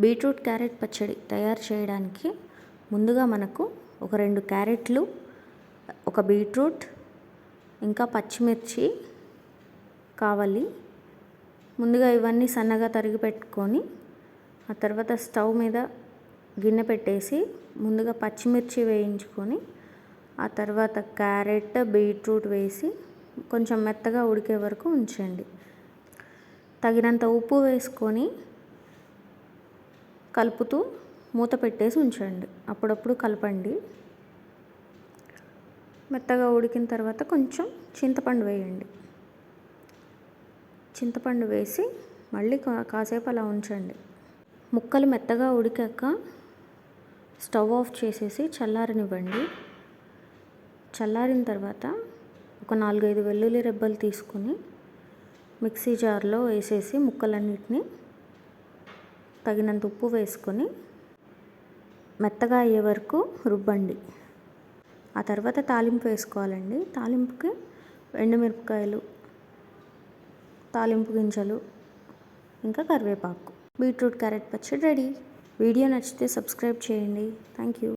Beetroot carrot పచ్చడి తయారు చేయడానికి ముందుగా మనకు ఒక రెండు క్యారెట్లు ఒక బీట్రూట్ ఇంకా పచ్చిమిర్చి కావాలి. ముందుగా ఇవన్నీ సన్నగా తరిగి పెట్టుకొని ఆ తర్వాత స్టవ్ మీద గిన్నె పెట్టేసి ముందుగా పచ్చిమిర్చి వేయించుకొని ఆ తర్వాత క్యారెట్ బీట్రూట్ వేసి కొంచెం మెత్తగా ఉడికే వరకు ఉంచండి. తగినంత ఉప్పు వేసుకొని కలుపుతూ మూత పెట్టేసి ఉంచండి. అప్పుడప్పుడు కలపండి. మెత్తగా ఉడికిన తర్వాత కొంచెం చింతపండు వేయండి. చింతపండు వేసి మళ్ళీ కాసేపు అలా ఉంచండి. ముక్కలు మెత్తగా ఉడికాక స్టవ్ ఆఫ్ చేసేసి చల్లారనివ్వండి. చల్లారిన తర్వాత ఒక నాలుగైదు వెల్లుల్లి రెబ్బలు తీసుకుని మిక్సీ జార్లో వేసేసి ముక్కలన్నిటిని తగినంత ఉప్పు వేసుకొని మెత్తగా అయ్యే వరకు రుబ్బండి. ఆ తర్వాత తాలింపు వేసుకోవాలండి. తాలింపుకి ఎండుమిరపకాయలు తాలింపు గింజలు ఇంకా కరివేపాకు. బీట్రూట్ క్యారెట్ పచ్చడి రెడీ. వీడియో నచ్చితే సబ్స్క్రైబ్ చేయండి. Thank you.